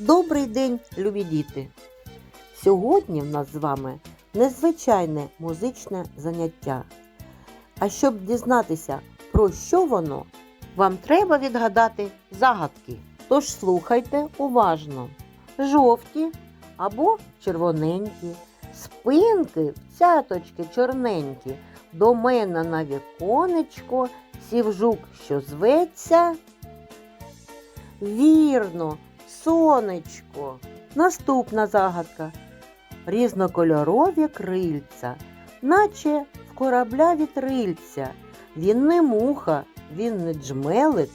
Добрий день, любі діти! Сьогодні в нас з вами незвичайне музичне заняття. А щоб дізнатися, про що воно, вам треба відгадати загадки. Тож слухайте уважно. Жовті або червоненькі, спинки, цяточки чорненькі, до мене на віконечко сів жук, що зветься. Вірно, сонечко. Наступна загадка. Різнокольорові крильця, наче в корабля вітрильця. Він не муха, він не джмелик,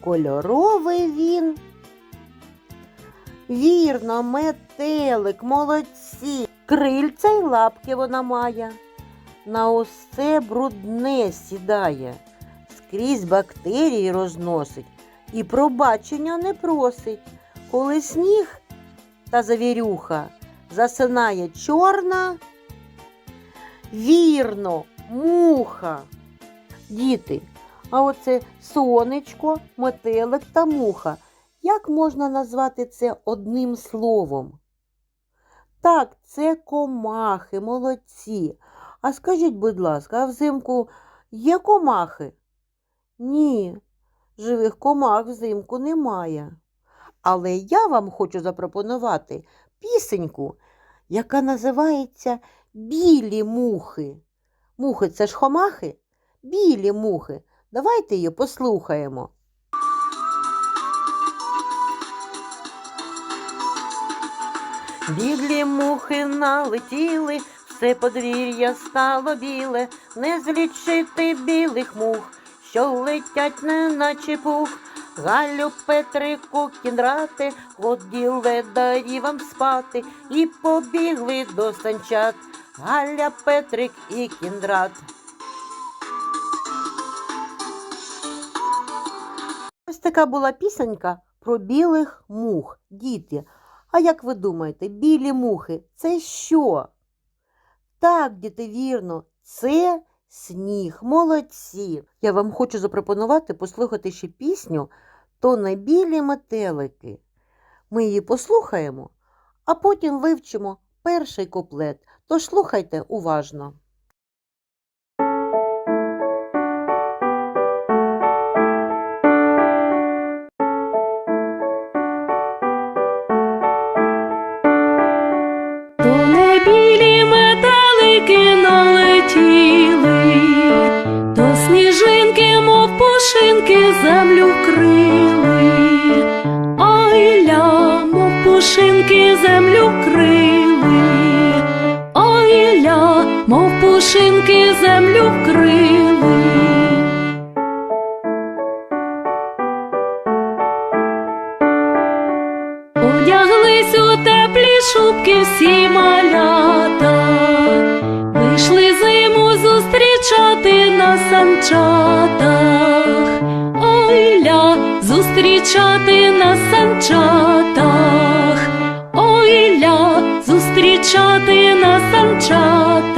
кольоровий він. Вірно, метелик, молодці. Крильця й лапки вона має. На усе брудне сідає, скрізь бактерії розносить і пробачення не просить. Коли сніг та завірюха засинає чорна, вірно, муха. Діти, а оце сонечко, метелик та муха. Як можна назвати це одним словом? Так, це комахи, молодці. А скажіть, будь ласка, а взимку є комахи? Ні, живих комах взимку немає. Але я вам хочу запропонувати пісеньку, яка називається Білі мухи. Мухи це ж хомахи? Білі мухи. Давайте її послухаємо. Білі мухи налетіли, все подвір'я стало біле, не злічити білих мух, що летять неначе пух. Галю, Петрику, кіндрати, ходіли дарі вам спати, і побігли до санчат. Галя, Петрик і кіндрат. Ось така була пісенька про білих мух. Діти, а як ви думаєте, білі мухи це що? Так, діти, вірно, це сніг. Молодці. Я вам хочу запропонувати послухати ще пісню То на білі метелики. Ми її послухаємо, а потім вивчимо перший куплет. Тож слухайте уважно. Мов землю вкрили. Одяглись у теплі шубки всі малята, вийшли зиму зустрічати на санчатах, ой ля, зустрічати на санчатах, ой ля, зустрічати на санчатах.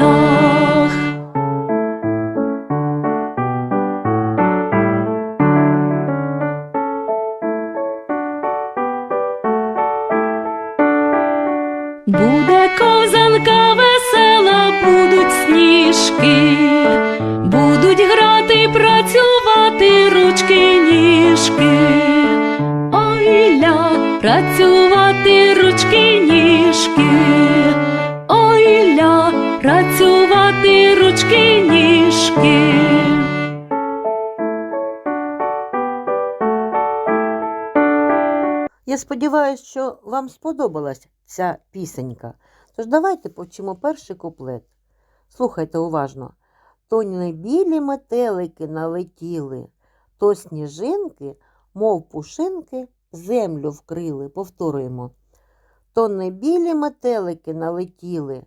Сніжки, будуть грати, працювати ручки ніжки. Ой ля, працювати ручки ніжки. Ой ля, працювати ручки ніжки. Я сподіваюся, що вам сподобалась ця пісенька. Тож давайте почимо перший куплет. Слухайте уважно. То не білі метелики налетіли, то сніжинки, мов пушинки, землю вкрили. Повторюємо. То не білі метелики налетіли,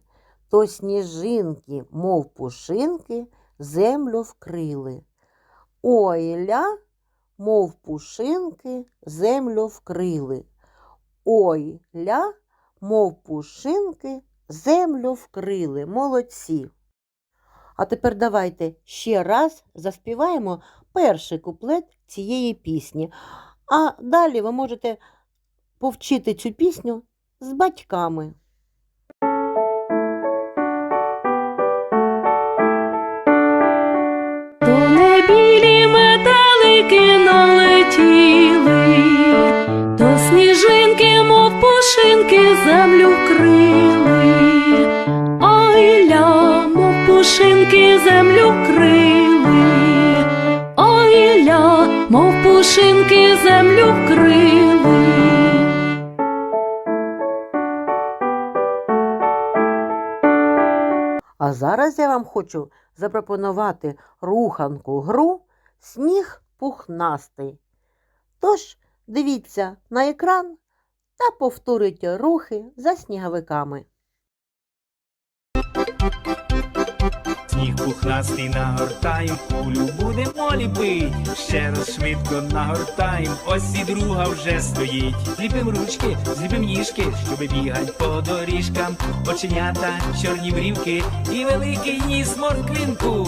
то сніжинки, мов пушинки, землю вкрили. Ой ля, мов пушинки, землю вкрили. Ой ля, мов пушинки, землю вкрили. Молодці. А тепер давайте ще раз заспіваємо перший куплет цієї пісні. А далі ви можете повчити цю пісню з батьками. Налетіли, то сніжинки, мов пушинки, землю вкрили. Пушинки, землю вкрили. Ой ля, мов пушинки, землю вкрили. А зараз я вам хочу запропонувати руханку гру Сніг пухнастий. Тож дивіться на екран та повторюйте рухи за сніговиками. Сніг пухнастий нагортаєм, кулю будемо ліпить. Ще раз швидко нагортаєм, ось і друга вже стоїть. Зліпим ручки, зліпим ніжки, щоби бігать по доріжкам. Оченята, чорні брівки і великий ніс морквинку.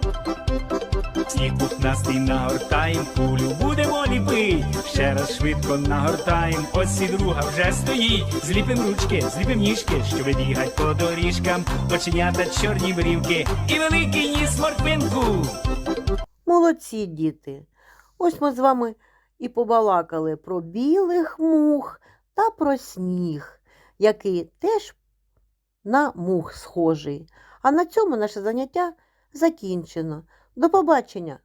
Сніг пухнастий нагортаєм, кулю будемо ліпить. Ще раз швидко нагортаєм, ось і друга вже стоїть. Зліпим ручки, зліпим ніжки, щоб бігать по доріжкам. Оченята, чорні брівки і великий ніс морквинку. Молодці діти! Ось ми з вами і побалакали про білих мух та про сніг, який теж на мух схожий. А на цьому наше заняття закінчено. До побачення,